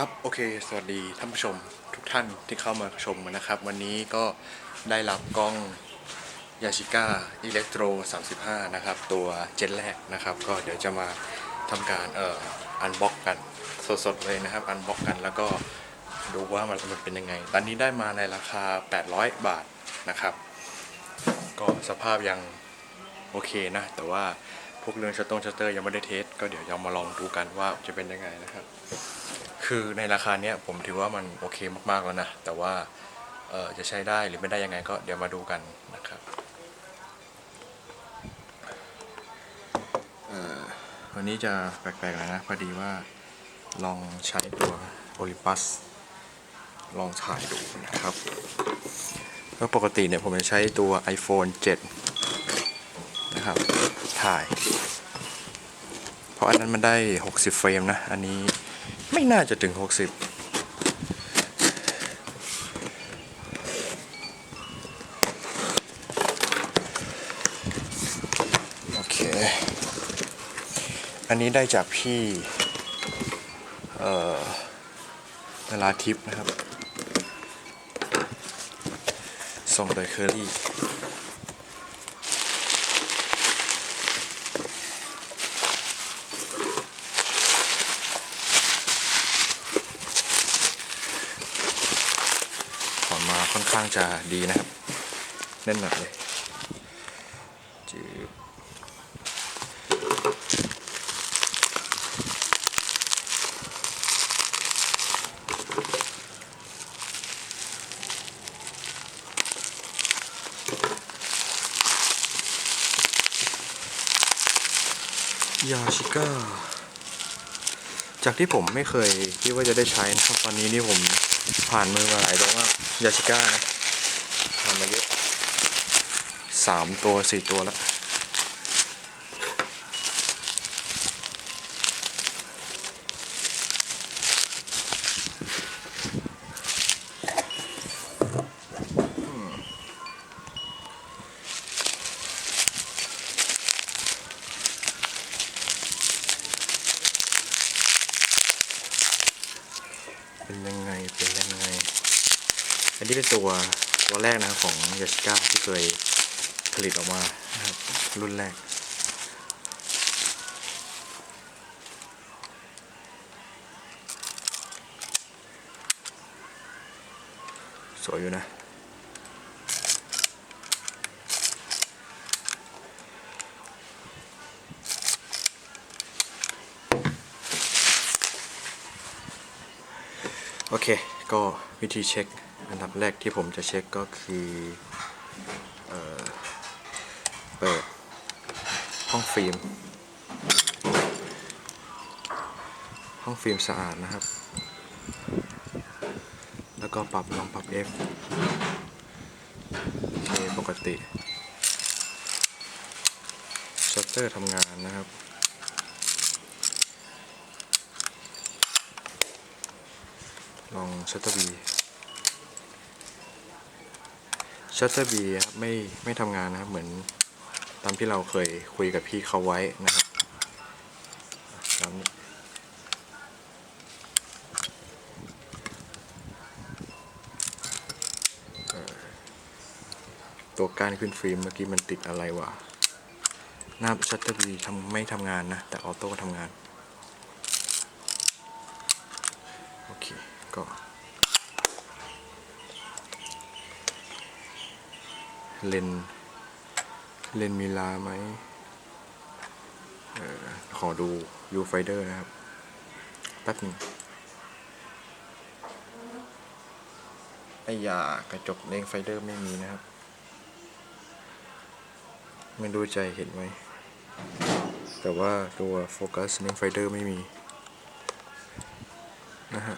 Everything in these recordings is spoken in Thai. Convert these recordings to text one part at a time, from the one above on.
ครับโอเค สวัสดีท่านผู้ชมทุกท่านที่เข้ามาชมนะครับ วันนี้ก็ได้รับกล้องยาชิก้าอิเล็กโทร35 นะครับ ตัวเจนแรกนะครับ ก็เดี๋ยวจะมาทำการเอ่ออันบ็อกกันสดๆเลยนะครับ อันบ็อกกันแล้วก็ดูว่ามันมันเป็นยังไง ตอนนี้ได้มาในราคา 800 บาทนะครับ ก็สภาพยังโอเคนะ แต่ว่าพวกเรื่องชัตตงชัตเตอร์ยังไม่ได้เทส ก็เดี๋ยวจะมาลองดูกันว่าจะเป็นยังไงนะครับ คือในราคาเนี้ยผมถือว่ามันโอเคมากๆแล้วนะ แต่ว่าจะใช้ได้หรือไม่ได้ยังไงก็เดี๋ยวมาดูกันนะครับวันนี้จะแปลกๆหน่อยนะ พอดีว่าลองใช้ตัว Olympus ลองถ่ายดูนะครับก็ปกติเนี่ยผมจะใช้ตัว iPhone 7 นะครับ ถ่าย เพราะอันนั้นมันได้ 60 เฟรมนะ อันนี้ ไม่น่าจะถึง 60โอเค อันนี้ได้จากพี่ เอ่อเวลาทิปนะครับ ส่งโดยเคอรี่ อนมาค่อนข้างจะดีนะครับแน่นหนาเลยจืบยาชิก้า จากที่ผมไม่เคยคิดว่าจะได้ใช้นะครับ ตอนนี้นี่ผม ผ่านมือมาหลายตัวมากยาชิก้านะผ่านมาเยอะสามตัวสี่ตัวแล้ว เป็นยังไงเป็นยังไง อันนี้เป็นตัวตัวแรกนะของยาชิก้าที่เคยผลิตออกมานะครับรุ่นแรก สวยอยู่นะ โอเค ก็วิธีเช็คอันดับแรกที่ผมจะเช็คก็คือเออเปิดห้องฟิล์ม ห้องฟิล์มสะอาดนะครับ แล้วก็ปรับลองปรับ F โอเคปกติชัตเตอร์ทำงานนะครับ ลองชัตเตอร์บีชัตเตอร์บีครับไม่ไม่ทำงานนะครับ เหมือนตามที่เราเคยคุยกับพี่เขาไว้นะครับตามนี้ตัวการขึ้นฟิล์มเมื่อกี้มันติดอะไรวะหน้าชัตเตอร์บีทำไม่ทำงานนะ แต่ออโต้ทำงาน ก็เลนเลนมีลาไหมออขอดูยูไฟเดอร์นะครับ แป๊บนึงไอ้ยากระจกเลงไฟเดอร์ไม่มีนะครับ ไม่รู้ใจเห็นไหม แต่ว่าตัวโฟกัสเลงไฟเดอร์ไม่มี นะฮะ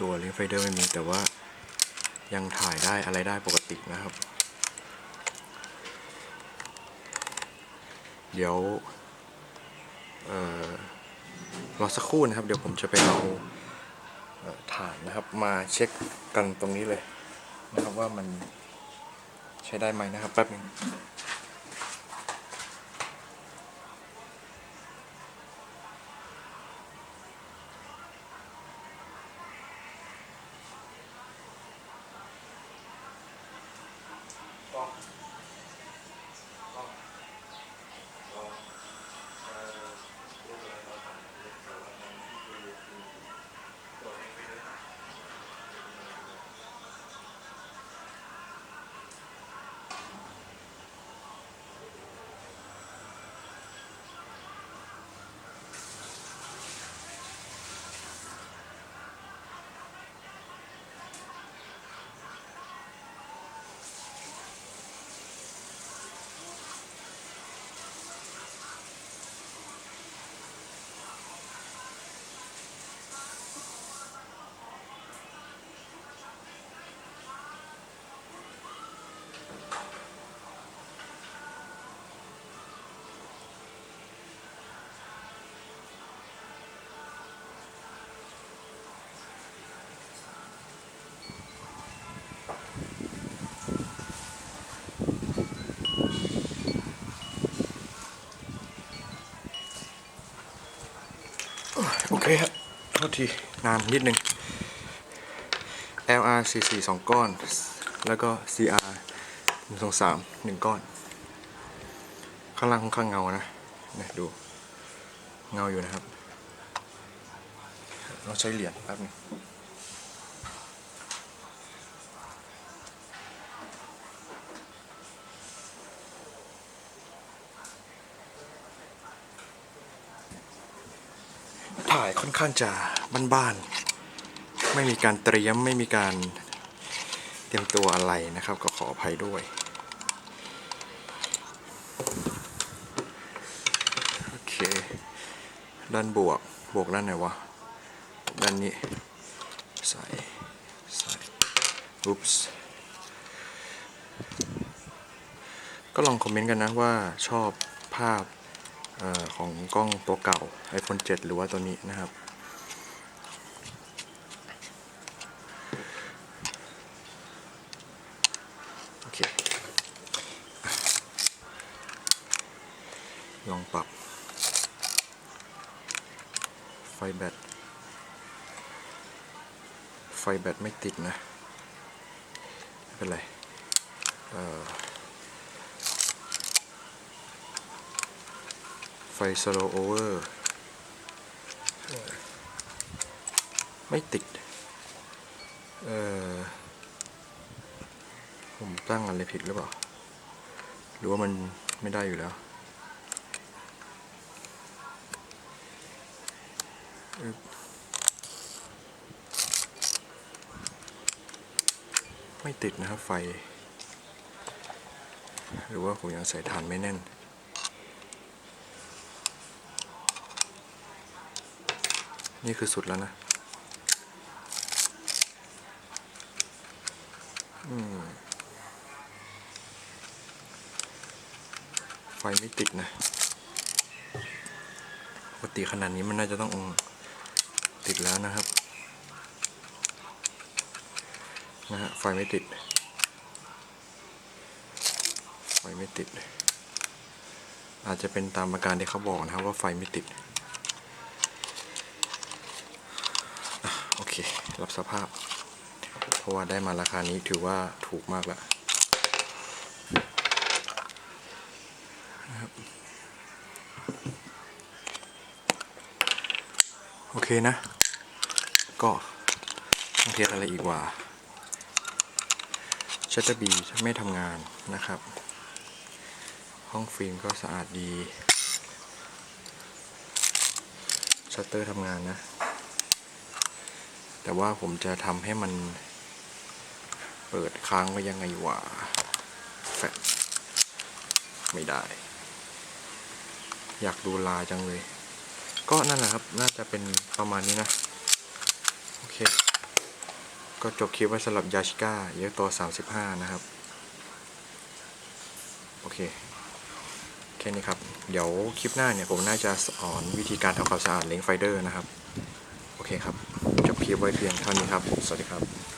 ตัวเลนส์ไฟเดอร์ไม่มีแต่ว่ายังถ่ายได้อะไรได้ปกตินะครับ เดี๋ยวเอ่อรอสักครู่นะครับ เดี๋ยวผมจะไปเอาเอ่อถ่านนะครับ มาเช็คกันตรงนี้เลยนะครับว่ามันใช้ได้ไหมนะครับแป๊บหนึง ฮะโทษทีนานนิดนึง LR 4 4 2 ก้อน แล้วก็ CR 1 2 3 1 ก้อน ข้างล่างค่อนข้างเงานะนะดู เงาอยู่นะครับ เราใช้เหรียญแป๊บนึง ถ่ายค่อนข้างจะบ้านๆ ไม่มีการเตรียมไม่มีการเตรียมตัวอะไรนะครับ ก็ขออภัยด้วย โอเค ด้านบวก บวกด้านไหนวะ ด้านนี้ ใส่ ใส่อุ๊ปส์ก็ลองคอมเมนต์กันนะว่าชอบภาพ อของกล้องตัวเก่า iPhone 7 หรือว่าตัวนี้นะครับ โอเค ลองปรับ ไฟแบต ไฟแบตไม่ติดนะ ไม่เป็นไร เอ่อ ไฟ สโลโอเวอร์ ไม่ติด เอ่อผมตั้งอะไรผิดหรือเปล่า หรือว่ามันไม่ได้อยู่แล้วไม่ติดนะครับไฟ หรือว่าผมยังใส่ฐานไม่แน่น นี่คือสุดแล้วนะ ไฟไม่ติดนะ ปกติขนาดนี้มันน่าจะต้องติดแล้วนะครับ นะฮะ ไฟไม่ติด ไฟไม่ติด อาจจะเป็นตามอาการที่เขาบอกนะครับว่าไฟไม่ติด อะโอเค รับสภาพ เพราะว่าได้มาราคานี้ถือว่าถูกมากแล้วนะโอเคนะ ก็ต้องเทสอะไรอีกว่าชัตเตอร์บีไม่ทำงานนะครับ ห้องฟิล์มก็สะอาดดีชัตเตอร์ทำงานนะ แต่ว่าผมจะทำให้มันเปิดค้างไว้ยังไงวะแฟลไม่ได้ อยากดูลาจังเลย ก็นั่นแหละครับ น่าจะเป็นประมาณนี้นะ โอเค ก็จบคลิปไว้สำหรับยาชิก้าเยอะตัว 35 นะครับ โอเค แค่นี้ครับ เดี๋ยวคลิปหน้าเนี่ยผมน่าจะสอนวิธีการทำความสะอาดเลนส์ไฟเดอร์นะครับ โอเคครับ คลิปไว้เพียงเท่านี้ครับ สวัสดีครับ